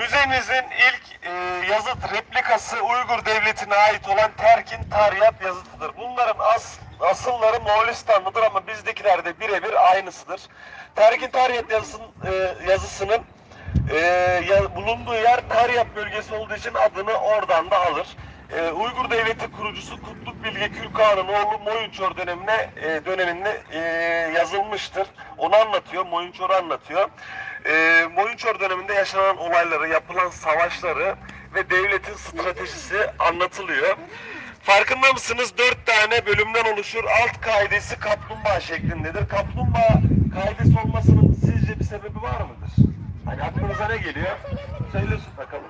Müzemizin ilk e, yazıt replikası Uygur Devleti'ne ait olan Terkin Taryat yazıtıdır. Bunların as, asılları Moğolistanlıdır ama bizdekiler de birebir aynısıdır. Terkin Taryat yazısın, e, yazısının e, ya- bulunduğu yer Taryat bölgesi olduğu için adını oradan da alır. E, Uygur Devleti kurucusu Kutluk Bilge Kürkağan'ın oğlu Moyunçor dönemine e, döneminde e, yazılmıştır. Onu anlatıyor, Moyunçor'u anlatıyor. E, Moyunçor döneminde yaşanan olayları, yapılan savaşları ve devletin stratejisi anlatılıyor. Farkında mısınız? Dört tane bölümden oluşur. Alt kaidesi kaplumbağa şeklindedir. Kaplumbağa kaidesi olmasının sizce bir sebebi var mıdır? Hani aklınıza ne geliyor? Söylesin bakalım.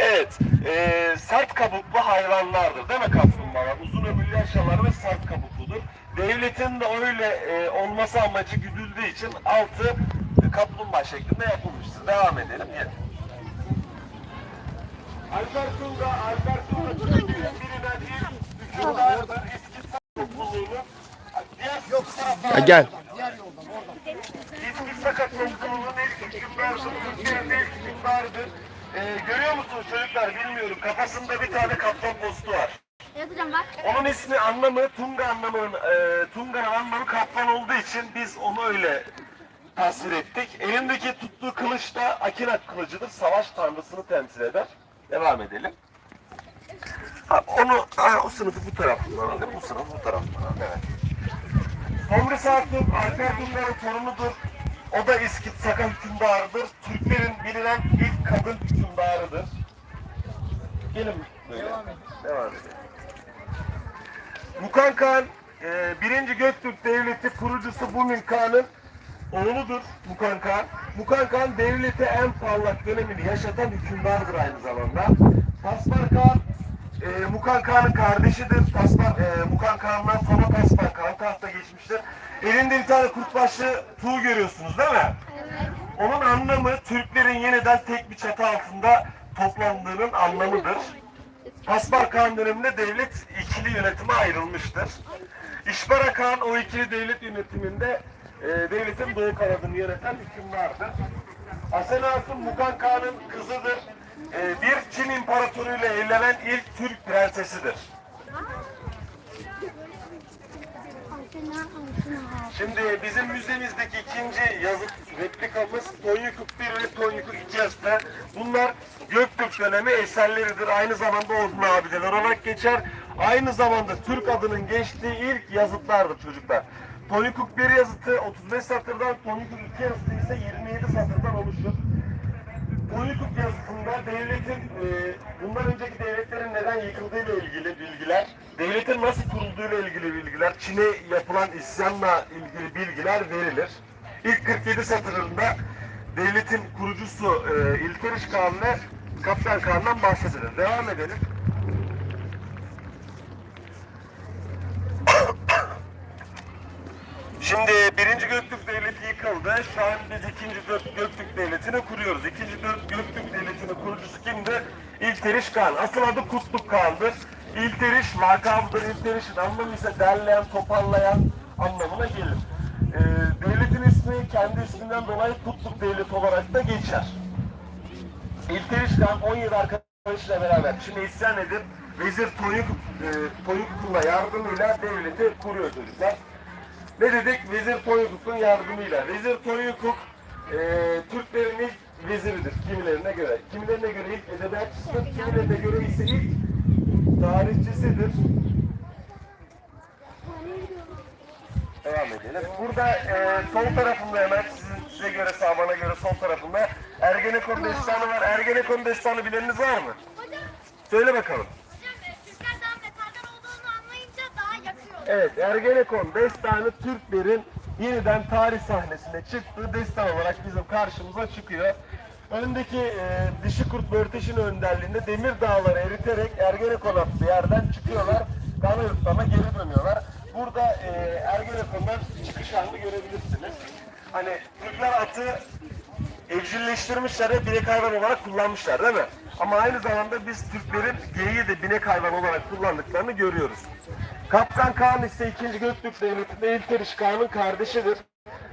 Evet, eee, sert kabuklu hayvanlardır değil mi kaplumbağalar? Uzun ömürlü yaşarlar ve sert kabukludur. Devletin de öyle eee, olması amacı güdüldüğü için altı e, kaplumbağa şeklinde yapılmıştır. Devam edelim. Gel. Alper Tunga, Alper Tunga Türkiye'nin bilinen ilk hükümdarıdır. Eski sert topluluğunun diğer Yok, Ya gel. İzmir Sakat topluluğunun ilk hükümdarıdır. Türkiye'nin ilk hükümdarıdır. Ee, görüyor musunuz çocuklar bilmiyorum. Kafasında bir tane kaplan postu var. Evet hocam bak. Onun ismi anlamı Tunga anlamının e, Tunga'nın anlamı kaplan olduğu için biz onu öyle tasvir ettik. Elindeki tuttuğu kılıç da Akinak kılıcıdır. Savaş tanrısını temsil eder. Devam edelim. Ha, onu ha, o sınıfı bu taraftan alalım. Bu sınıfı bu taraftan alalım. Evet. Tomris Hatun Alper Tungar'ın torunudur. O da İskit Saka hükümdarıdır. Türklerin bilinen ilk kadın hükümdarıdır. Gelin böyle. Devam edelim. Devam edelim. Mukan Kağan, e, birinci Göktürk Devleti kurucusu Bumin Kağan'ın oğludur Mukan Kağan. Mukan Kağan devleti en parlak dönemini yaşatan hükümdardır aynı zamanda. Taspar Kağan, e, Mukan Kağan'ın kardeşidir. Taspar, e, Mukan Kağan'dan sonra Taspar Kağan tahta geçmiştir. Elinde bir tane kurtbaşlı tuğ görüyorsunuz değil mi? Onun anlamı Türklerin yeniden tek bir çatı altında toplandığının anlamıdır. Taspar Kağan döneminde devlet ikili yönetime ayrılmıştır. İşbara Kağan o ikili devlet yönetiminde e, devletin doğu kanadını yöneten hükümdardır. Asena Hatun Mukan Kağan'ın kızıdır. E, bir Çin imparatoruyla evlenen ilk Türk prensesidir. Şimdi bizim müzemizdeki ikinci yazıt replikamız Tonyukuk 1 ve Tonyukuk 2 yazıtı. Bunlar Göktürk dönemi eserleridir. Aynı zamanda Orhun abideler olarak geçer. Aynı zamanda Türk adının geçtiği ilk yazıtlardır çocuklar. Tonyukuk 1 yazıtı 35 satırdan, Tonyukuk 2 yazıtı ise 27 satırdan oluşur. Tonyukuk yazısında devletin, e, bundan önceki devletlerin neden yıkıldığıyla ilgili bilgiler, devletin nasıl kurulduğuyla ilgili bilgiler, Çin'e yapılan isyanla ilgili bilgiler verilir. İlk 47 satırında devletin kurucusu e, İlteriş Kağan ve Kaptan Kağan'dan bahsedilir. Devam edelim. Şimdi birinci Göktürk Devleti yıkıldı. Şu an biz ikinci Gök- Göktürk Devleti'ni kuruyoruz. İkinci Gök- Göktürk Devleti'nin kurucusu kimdi? Kağan. Asıl adı Kutluk Kağan'dır. İlteriş lakabıdır. İlteriş'in anlamı ise derleyen, toparlayan anlamına gelir. Ee, devletin ismi kendi isminden dolayı Kutluk Devleti olarak da geçer. İlteriş Kağan 17 arkadaşıyla beraber Çin'e isyan edip Vezir Toyuk, e, Toyuk'la yardımıyla devleti kuruyor çocuklar. Ne dedik? Vezir Toyukuk'un yardımıyla. Vezir Toyukuk e, Türklerin ilk veziridir kimilerine göre. Kimilerine göre ilk edebiyatçısıdır, kimilerine göre ise ilk tarihçisidir. Devam edelim. Burada e, sol tarafında hemen sizin, size göre sağ bana göre sol tarafında Ergenekon destanı var. Ergenekon destanı bileniniz var mı? Söyle bakalım. hocam e, Türkler daha metalden olduğunu anlayınca daha yakıyor. Evet, Ergenekon destanı Türklerin yeniden tarih sahnesine çıktığı destan olarak bizim karşımıza çıkıyor. Öndeki e, dişi kurt Börteş'in önderliğinde demir dağları eriterek Ergenekon adlı yerden çıkıyorlar. Kanayurtlarına geri dönüyorlar. Burada e, Ergenekon'dan çıkış anını görebilirsiniz. Hani Türkler atı evcilleştirmişler ve binek hayvan olarak kullanmışlar değil mi? Ama aynı zamanda biz Türklerin geyiği de binek hayvan olarak kullandıklarını görüyoruz. Kaptan Kaan ise 2. Göktürk Devleti'nde İlteriş Kağan'ın kardeşidir.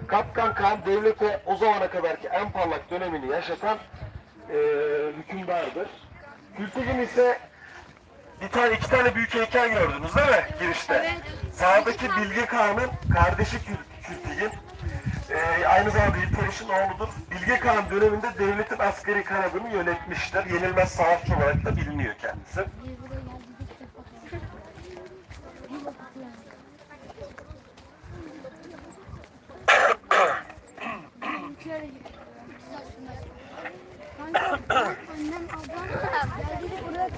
Kapkan Kağan devlete o zamana kadarki en parlak dönemini yaşatan e, hükümdardır. Kültigin ise bir tane iki tane büyük heykel gördünüz değil mi girişte? Sağdaki Bilge Kağan'ın kardeşi Kül- Kültigin. Ee, aynı zamanda İlteriş'in oğludur. Bilge Kağan döneminde devletin askeri kanadını yönetmiştir. Yenilmez savaşçı olarak da biliniyor kendisi. Annem ablam geldi de buraya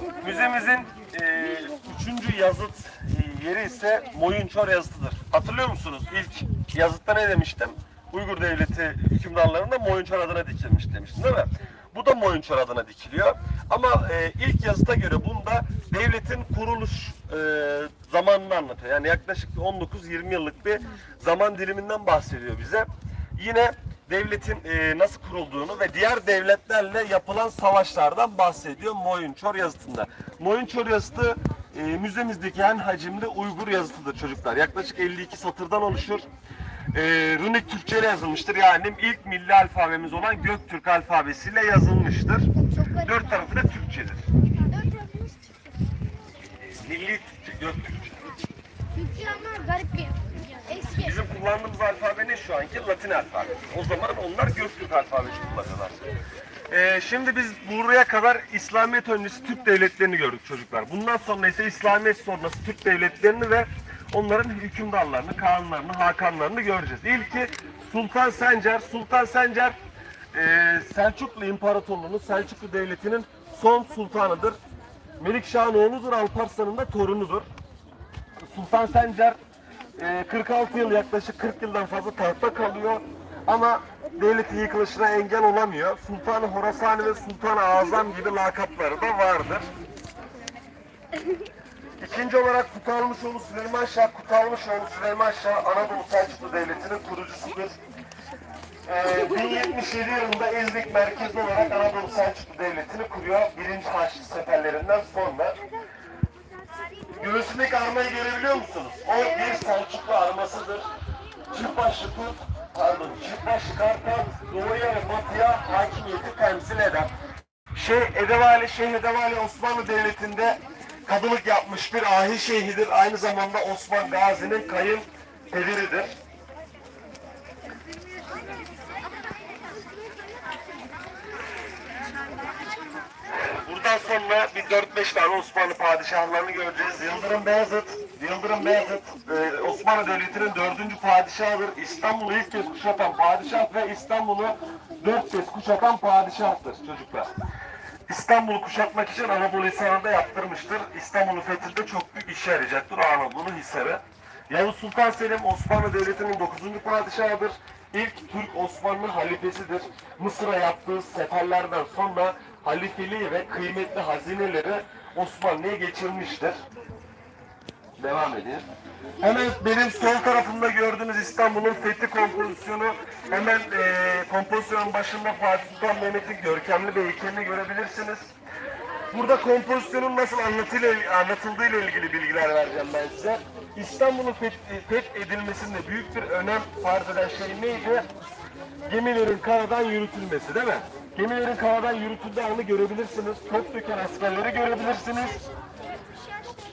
tek Müzemizin e, üçüncü yazıt e, yeri ise Moyunçor yazıtıdır. Hatırlıyor musunuz? İlk yazıtta ne demiştim? Uygur Devleti hükümdarlarında Moyunçor adına dikilmiş demiştim değil mi? Bu da Moyunçor adına dikiliyor. Ama e, ilk yazıta göre bunda devletin kuruluş e, zamanını anlatıyor. Yani yaklaşık bir 19-20 yıllık bir zaman diliminden bahsediyor bize. Yine devletin e, nasıl kurulduğunu ve diğer devletlerle yapılan savaşlardan bahsediyor Moyunçor yazıtında. Moyunçor yazıtı e, müzemizdeki en hacimli Uygur yazıtıdır çocuklar. Yaklaşık 52 satırdan oluşur. E, runik Türkçe ile yazılmıştır. Yani ilk milli alfabemiz olan Göktürk alfabesiyle yazılmıştır. Dört tarafı da Türkçedir. Dört tarafımız Türkçe. Milli Türkçe, Göktürkçe. Türkçe ama garip bir. Bizim kullandığımız alfabe ne şu anki? Latin alfabesi. O zaman onlar Göktürk alfabesi kullanıyorlar. Ee, şimdi biz buraya kadar İslamiyet öncesi Türk devletlerini gördük çocuklar. Bundan sonra ise İslamiyet sonrası Türk devletlerini ve onların hükümdarlarını, kanlarını, hakanlarını göreceğiz. İlki Sultan Sencer. Sultan Sencer e, Selçuklu İmparatorluğu'nun, Selçuklu Devleti'nin son sultanıdır. Melikşah'ın oğludur, Alparslan'ın da torunudur. Sultan Sencer e, 46 yıl yaklaşık 40 yıldan fazla tahtta kalıyor ama devletin yıkılışına engel olamıyor. Sultan-ı Horasani ve Sultan-ı Azam gibi lakapları da vardır. İkinci olarak Kutalmışoğlu Süleyman Şah, Kutalmışoğlu Süleyman Şah Anadolu Selçuklu Devleti'nin kurucusudur. Ee, 1077 yılında İznik merkezli olarak Anadolu Selçuklu Devleti'ni kuruyor. Birinci Haçlı seferlerinden sonra. Göğsündeki armayı görebiliyor musunuz? O bir Selçuklu armasıdır. Çift başlı tut, pardon, çift başlı kartal doğuya ve batıya hakimiyeti temsil eder. Şeyh Edevali, Şeyh Edevali Osmanlı Devleti'nde kadılık yapmış bir ahi şeyhidir. Aynı zamanda Osman Gazi'nin kayın pederidir. Sonra bir 4-5 tane Osmanlı padişahlarını göreceğiz. Yıldırım Beyazıt, Yıldırım Beyazıt e, Osmanlı Devleti'nin dördüncü padişahıdır. İstanbul'u ilk kez kuşatan padişah ve İstanbul'u dört kez kuşatan padişahtır çocuklar. İstanbul'u kuşatmak için Anadolu Hisarı'nı da yaptırmıştır. İstanbul'un fethinde çok büyük işe yarayacaktır Anadolu Hisarı. Yavuz Sultan Selim Osmanlı Devleti'nin 9. padişahıdır. İlk Türk Osmanlı halifesidir. Mısır'a yaptığı seferlerden sonra halifeliği ve kıymetli hazineleri Osmanlı'ya geçirmiştir. Devam edeyim. Hemen benim sol tarafımda gördüğünüz İstanbul'un fethi kompozisyonu. Hemen eee kompozisyonun başında Fatih Sultan Mehmet'in görkemli bir heykelini görebilirsiniz. Burada kompozisyonun nasıl anlatıyla, anlatıldığıyla ilgili bilgiler vereceğim ben size. İstanbul'un feth, fethedilmesinde büyük bir önem farz eden şey neydi? Gemilerin karadan yürütülmesi değil mi? Gemilerin karadan yürütüldüğü anı görebilirsiniz. Top döken askerleri görebilirsiniz.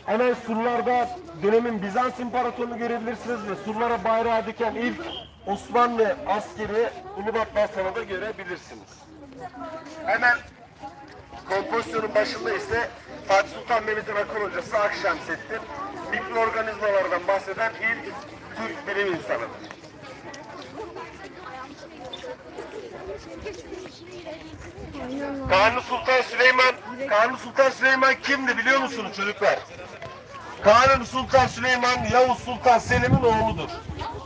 Hemen surlarda dönemin Bizans İmparatorluğunu görebilirsiniz ve surlara bayrağı diken ilk Osmanlı askeri Ulubat Hasan'ı da görebilirsiniz. Hemen kompozisyonun başında ise Fatih Sultan Mehmet'in akıl hocası Akşemseddin mikroorganizmalardan bahseden ilk Türk bilim insanıdır. Kanuni Sultan Süleyman, Kanuni Sultan Süleyman kimdi biliyor musunuz çocuklar? Kanuni Sultan Süleyman Yavuz Sultan Selim'in oğludur.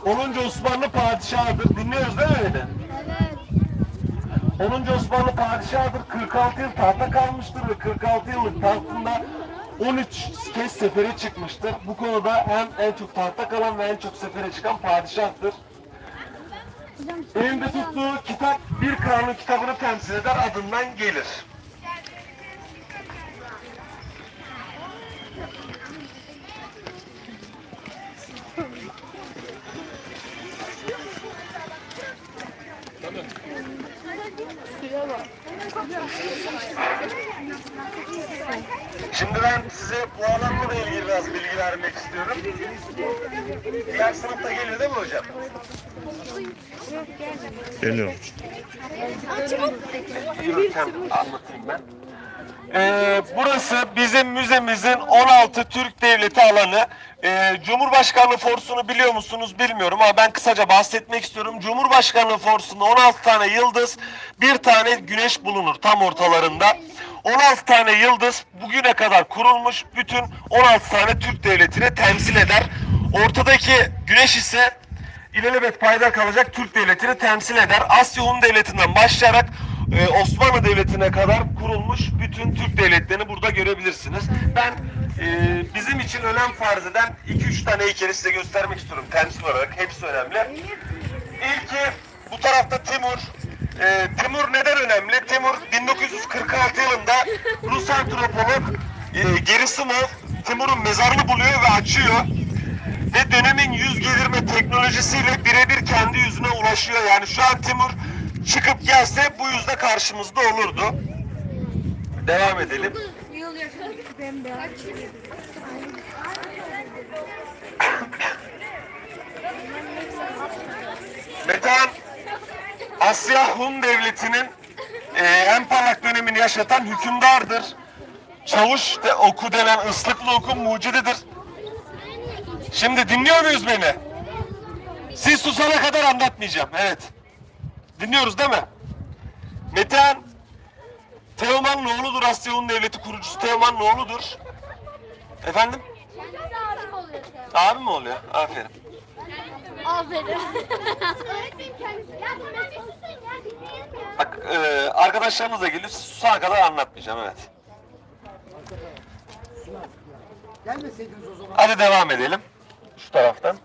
10. Osmanlı padişahıdır. Dinliyoruz değil mi beni? Evet. 10. Osmanlı padişahıdır. 46 yıl tahta kalmıştır ve 46 yıllık tahtında 13 kez sefere çıkmıştır. Bu konuda hem en çok tahta kalan ve en çok sefere çıkan padişahtır. Elinde tuttuğu kitap bir kralın kitabını temsil eder adından gelir. Şimdi ben size puanlanma ile ilgili biraz bilgi vermek istiyorum. Diğer sınıfta geliyor değil mi hocam? Geliyor. Anlatayım ben. Ee, burası bizim müzemizin 16 Türk Devleti alanı. Ee, Cumhurbaşkanlığı forsunu biliyor musunuz bilmiyorum ama ben kısaca bahsetmek istiyorum. Cumhurbaşkanlığı forsunda 16 tane yıldız, bir tane güneş bulunur tam ortalarında. 16 tane yıldız bugüne kadar kurulmuş bütün 16 tane Türk Devleti'ni temsil eder. Ortadaki güneş ise İlelebet payda kalacak Türk Devleti'ni temsil eder. Asya Hun Devleti'nden başlayarak e, Osmanlı Devleti'ne kadar kurulmuş bütün Türk devletlerini burada görebilirsiniz. Ben e, bizim için önem farz eden 2-3 tane heykeli size göstermek istiyorum temsil olarak. Hepsi önemli. İlki bu tarafta Timur. E, Timur neden önemli? Timur 1946 yılında Rus antropolog e, Gerasimov Timur'un mezarını buluyor ve açıyor ve dönemin yüz gelirme teknolojisiyle birebir kendi yüzüne ulaşıyor. Yani şu an Timur çıkıp gelse bu yüzde karşımızda olurdu. Devam edelim. Metehan Asya Hun Devleti'nin e, en parlak dönemini yaşatan hükümdardır. Çavuş de oku denen ıslıklı oku mucididir. Şimdi dinliyor muyuz beni? Siz susana kadar anlatmayacağım. Evet. Dinliyoruz değil mi? Metehan Teoman'ın oğludur. Asya Hun Devleti kurucusu Teoman'ın oğludur. Efendim? Kendisi abim oluyor. Abi mi oluyor? Aferin. Aferin. Bak e, arkadaşlarımız da geliyor. Siz susana kadar anlatmayacağım. Evet. Gelmeseydiniz o zaman. Hadi devam edelim. Şu taraftan.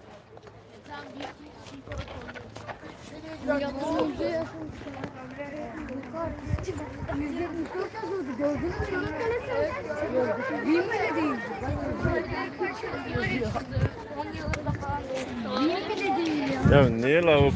Ya? Niye lavuklu